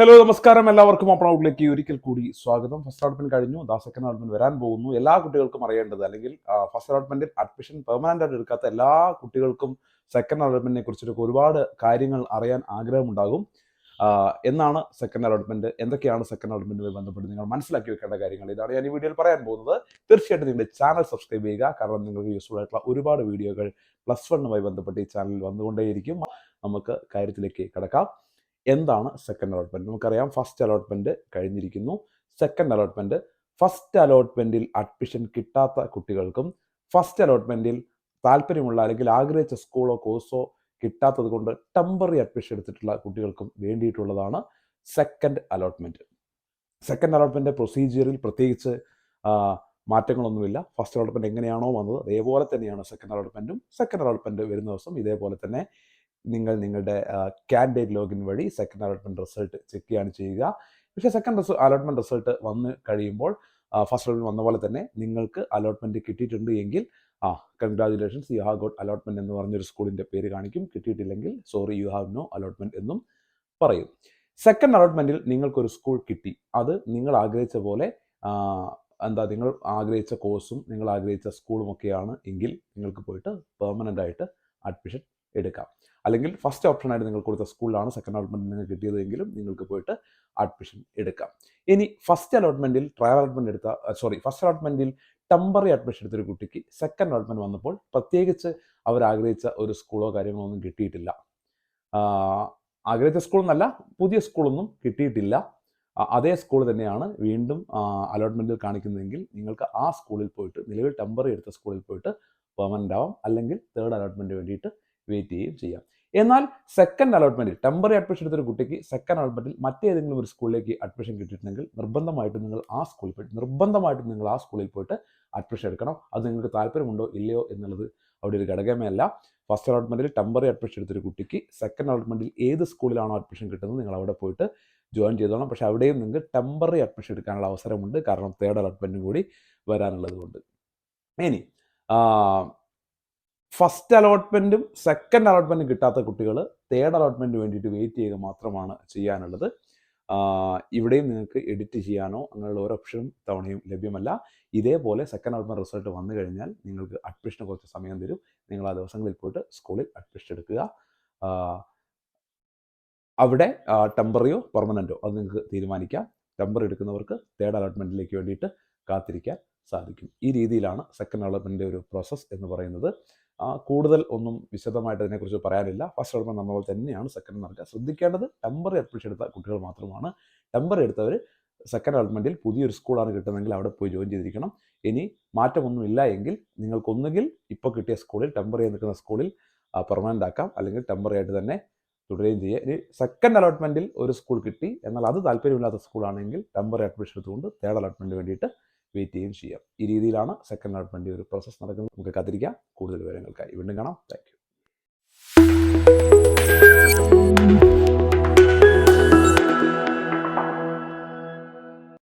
നമസ്കാരം. എല്ലാവർക്കും ഓപ്പൺ ഔട്ടിലേക്ക് ഒരിക്കൽ കൂടി സ്വാഗതം. ഫസ്റ്റ് അലോട്ട്മെന്റ് കഴിഞ്ഞു. ദാ സെക്കൻഡ് അലോട്ട്മെന്റ് വരാൻ പോകുന്നു. എല്ലാ കുട്ടികൾക്കും അറിയേണ്ടത് അല്ലെങ്കിൽ ഫസ്റ്റ് അലോട്ട്മെന്റിൽ അഡ്മിഷൻ പെർമനന്റ് ആയിട്ട് എടുക്കാത്ത എല്ലാ കുട്ടികൾക്കും സെക്കൻഡ് അലോട്ട്മെന്റിനെ കുറിച്ചിട്ടൊക്കെ ഒരുപാട് കാര്യങ്ങൾ അറിയാൻ ആഗ്രഹമുണ്ടാകും. എന്നാണ് സെക്കൻഡ് അലോട്ട്മെന്റ് എന്തൊക്കെയാണ് സെക്കൻഡ് അലോട്ട്മെന്റുമായി ബന്ധപ്പെട്ട് നിങ്ങൾ മനസ്സിലാക്കി വെക്കേണ്ട കാര്യങ്ങൾ? ഇതാണ് ഞാൻ ഈ വീഡിയോയിൽ പറയാൻ പോകുന്നത്. തീർച്ചയായിട്ടും നിങ്ങളുടെ ചാനൽ സബ്സ്ക്രൈബ് ചെയ്യുക. കാരണം നിങ്ങൾക്ക് യൂസ്ഫുൾ ആയിട്ടുള്ള ഒരുപാട് വീഡിയോകൾ പ്ലസ് വണ്ണുമായി ബന്ധപ്പെട്ട് ഈ ചാനലിൽ വന്നുകൊണ്ടേയിരിക്കും. നമുക്ക് കാര്യത്തിലേക്ക് കിടക്കാം. എന്താണ് സെക്കൻഡ് അലോട്ട്മെന്റ് നമുക്കറിയാം ഫസ്റ്റ് അലോട്ട്മെന്റ് കഴിഞ്ഞിരിക്കുന്നു. സെക്കൻഡ് അലോട്ട്മെന്റ് ഫസ്റ്റ് അലോട്ട്മെന്റിൽ അഡ്മിഷൻ കിട്ടാത്ത കുട്ടികൾക്കും ഫസ്റ്റ് അലോട്ട്മെന്റിൽ താല്പര്യമുള്ള അല്ലെങ്കിൽ ആഗ്രഹിച്ച സ്കൂളോ കോഴ്സോ കിട്ടാത്തത് കൊണ്ട് ടെമ്പററി അഡ്മിഷൻ എടുത്തിട്ടുള്ള കുട്ടികൾക്കും വേണ്ടിയിട്ടുള്ളതാണ് സെക്കൻഡ് അലോട്ട്മെന്റ് സെക്കൻഡ് അലോട്ട്മെന്റ് പ്രൊസീജിയറിൽ പ്രത്യേകിച്ച് മാറ്റങ്ങളൊന്നുമില്ല. ഫസ്റ്റ് അലോട്ട്മെന്റ് എങ്ങനെയാണോ വന്നത് അതേപോലെ തന്നെയാണ് സെക്കൻഡ് അലോട്ട്മെന്റും സെക്കൻഡ് അലോട്ട്മെന്റ് വരുന്ന ദിവസം ഇതേപോലെ തന്നെ നിങ്ങൾ നിങ്ങളുടെ കാൻഡിഡേറ്റ് ലോഗിൻ വഴി സെക്കൻഡ് അലോട്ട്മെന്റ് റിസൾട്ട് ചെക്ക് ചെയ്യാണ് ചെയ്യുക. പക്ഷേ സെക്കൻഡ് അലോട്ട്മെന്റ് റിസൾട്ട് വന്ന് കഴിയുമ്പോൾ ഫസ്റ്റ് അലോട്ട്മെന്റ് വന്ന പോലെ തന്നെ നിങ്ങൾക്ക് അലോട്ട്മെന്റ് കിട്ടിയിട്ടുണ്ട് എങ്കിൽ ആ congratulations you have got allotment എന്ന് പറഞ്ഞൊരു സ്കൂളിന്റെ പേര് കാണിക്കും. കിട്ടിയിട്ടില്ലെങ്കിൽ sorry you have no allotment എന്നും പറയും. സെക്കൻഡ് അലോട്ട്മെന്റിൽ നിങ്ങൾക്കൊരു സ്കൂൾ കിട്ടി. അത് നിങ്ങൾ ആഗ്രഹിച്ച പോലെ എന്താ നിങ്ങൾ ആഗ്രഹിച്ച കോഴ്സും നിങ്ങൾ ആഗ്രഹിച്ച സ്കൂളും ഒക്കെയാണ് എങ്കിൽ നിങ്ങൾക്ക് പോയിട്ട് പെർമനന്റ് ആയിട്ട് അഡ്മിഷൻ എടുക്കാം. അല്ലെങ്കിൽ ഫസ്റ്റ് ഓപ്ഷൻ ആയിട്ട് നിങ്ങൾ കൊടുത്ത സ്കൂളിലാണ് സെക്കൻഡ് അലോട്ട്മെന്റ് നിങ്ങൾക്ക് കിട്ടിയതെങ്കിലും നിങ്ങൾക്ക് പോയിട്ട് അഡ്മിഷൻ എടുക്കാം. ഇനി ഫസ്റ്റ് അലോട്ട്മെന്റിൽ ട്രയൽ അലോട്ട്മെന്റ് എടുത്ത സോറി ഫസ്റ്റ് അലോട്ട്മെന്റിൽ ടെമ്പററി അഡ്മിഷൻ എടുത്തൊരു കുട്ടിക്ക് സെക്കൻഡ് അലോട്ട്മെന്റ് വന്നപ്പോൾ പ്രത്യേകിച്ച് അവർ ആഗ്രഹിച്ച ഒരു സ്കൂളോ കാര്യങ്ങളോ ഒന്നും കിട്ടിയിട്ടില്ല. ആഗ്രഹിച്ച സ്കൂൾ എന്നല്ല പുതിയ സ്കൂളൊന്നും കിട്ടിയിട്ടില്ല. അതേ സ്കൂൾ തന്നെയാണ് വീണ്ടും അലോട്ട്മെന്റിൽ കാണിക്കുന്നതെങ്കിൽ നിങ്ങൾക്ക് ആ സ്കൂളിൽ പോയിട്ട് നിലവിൽ ടെമ്പററി എടുത്ത സ്കൂളിൽ പോയിട്ട് പെർമനന്റ് ആവാം. അല്ലെങ്കിൽ തേർഡ് അലോട്ട്മെന്റ് വേണ്ടിയിട്ട് വെയിറ്റ് ചെയ്യുകയും ചെയ്യാം. എന്നാൽ സെക്കൻഡ് അലോട്ട്മെന്റിൽ ടെമ്പറി അഡ്മിഷൻ എടുത്തൊരു കുട്ടിക്ക് സെക്കൻഡ് അലോട്ട്മെന്റിൽ മറ്റേതെങ്കിലും ഒരു സ്കൂളിലേക്ക് അഡ്മിഷൻ കിട്ടിയിട്ടുണ്ടെങ്കിൽ നിർബന്ധമായിട്ടും നിങ്ങൾ ആ സ്കൂളിൽ പോയിട്ട് നിർബന്ധമായിട്ടും നിങ്ങൾ ആ സ്കൂളിൽ പോയിട്ട് അഡ്മിഷൻ എടുക്കണം. അത് നിങ്ങൾക്ക് താല്പര്യമുണ്ടോ ഇല്ലയോ എന്നുള്ളത് അവിടെ ഒരു ഘടകമേ അല്ല ഫസ്റ്റ് അലോട്ട്മെന്റിൽ ടെമ്പറി അഡ്മിഷൻ എടുത്തൊരു കുട്ടിക്ക് സെക്കൻഡ് അലോട്ട്മെന്റിൽ ഏത് സ്കൂളിലാണോ അഡ്മിഷൻ കിട്ടുന്നത് നിങ്ങൾ അവിടെ പോയിട്ട് ജോയിൻ ചെയ്തോളാം പക്ഷേ അവിടെയും നിങ്ങൾക്ക് ടെമ്പറി അഡ്മിഷൻ എടുക്കാനുള്ള അവസരമുണ്ട്. കാരണം തേർഡ് അലോട്ട്മെന്റും കൂടി വരാനുള്ളത് കൊണ്ട്. ഇനി ഫസ്റ്റ് അലോട്ട്മെന്റും സെക്കൻഡ് അലോട്ട്മെന്റും കിട്ടാത്ത കുട്ടികൾ തേർഡ് അലോട്ട്മെന്റിന് വേണ്ടിയിട്ട് വെയിറ്റ് ചെയ്യുക മാത്രമാണ് ചെയ്യാനുള്ളത്. ഇവിടെയും നിങ്ങൾക്ക് എഡിറ്റ് ചെയ്യാനോ അങ്ങനെയുള്ള ഒരു ഓപ്ഷനും തവണയും ലഭ്യമല്ല. ഇതേപോലെ സെക്കൻഡ് അലോട്ട്മെന്റ് റിസൾട്ട് വന്നു കഴിഞ്ഞാൽ നിങ്ങൾക്ക് അഡ്മിഷന് കുറച്ച് സമയം തരും. നിങ്ങൾ ആ ദിവസങ്ങളിൽ പോയിട്ട് സ്കൂളിൽ അഡ്മിഷൻ എടുക്കുക. അവിടെ ടെമ്പറിയോ പെർമനന്റോ അത് നിങ്ങൾക്ക് തീരുമാനിക്കാം. ടെമ്പർ എടുക്കുന്നവർക്ക് തേർഡ് അലോട്ട്മെന്റിലേക്ക് വേണ്ടിയിട്ട് കാത്തിരിക്കാൻ സാധിക്കും. ഈ രീതിയിലാണ് സെക്കൻഡ് അലോട്ട്മെന്റിന്റെ ഒരു പ്രോസസ്സ് എന്ന് പറയുന്നത്. കൂടുതൽ ഒന്നും വിശദമായിട്ട് അതിനെക്കുറിച്ച് പറയാനില്ല. ഫസ്റ്റ് അലോട്ട്മെന്റ് നമ്മൾ തന്നെയാണ് സെക്കൻഡ് നടക്കുക ശ്രദ്ധിക്കേണ്ടത് ടെമ്പറി അഡ്മിഷൻ എടുത്ത കുട്ടികൾ മാത്രമാണ്. ടെമ്പറി എടുത്തവർ സെക്കൻഡ് അലോട്ട്മെന്റിൽ പുതിയൊരു സ്കൂളാണ് കിട്ടുന്നതെങ്കിൽ അവിടെ പോയി ജോയിൻ ചെയ്തിരിക്കണം. ഇനി മാറ്റമൊന്നും ഇല്ല എങ്കിൽ നിങ്ങൾക്കൊന്നുകിൽ ഇപ്പോൾ കിട്ടിയ സ്കൂളിൽ ടെമ്പറി നിൽക്കുന്ന സ്കൂളിൽ പെർമനന്റ് ആക്കാം. അല്ലെങ്കിൽ ടെമ്പറി ആയിട്ട് തന്നെ തുടരുകയും ചെയ്യുക. ഇനി സെക്കൻഡ് അലോട്ട്മെന്റിൽ ഒരു സ്കൂൾ കിട്ടി. എന്നാൽ അത് താല്പര്യമില്ലാത്ത സ്കൂളാണെങ്കിൽ ടെമ്പറി അഡ്മിഷൻ എടുത്തുകൊണ്ട് തേർഡ് അലോട്ട്മെന്റിന് വേണ്ടിയിട്ട് വെയിറ്റ് ചെയ്യുകയും ചെയ്യാം. ഈ രീതിയിലാണ് സെക്കൻഡ് അലോട്ട്മെന്റ് ഒരു പ്രോസസ്സ് നടക്കുന്നത്. നമുക്ക് കാത്തിരിക്കാം. കൂടുതൽ വിവരങ്ങൾക്കായി വീണ്ടും കാണാം. താങ്ക്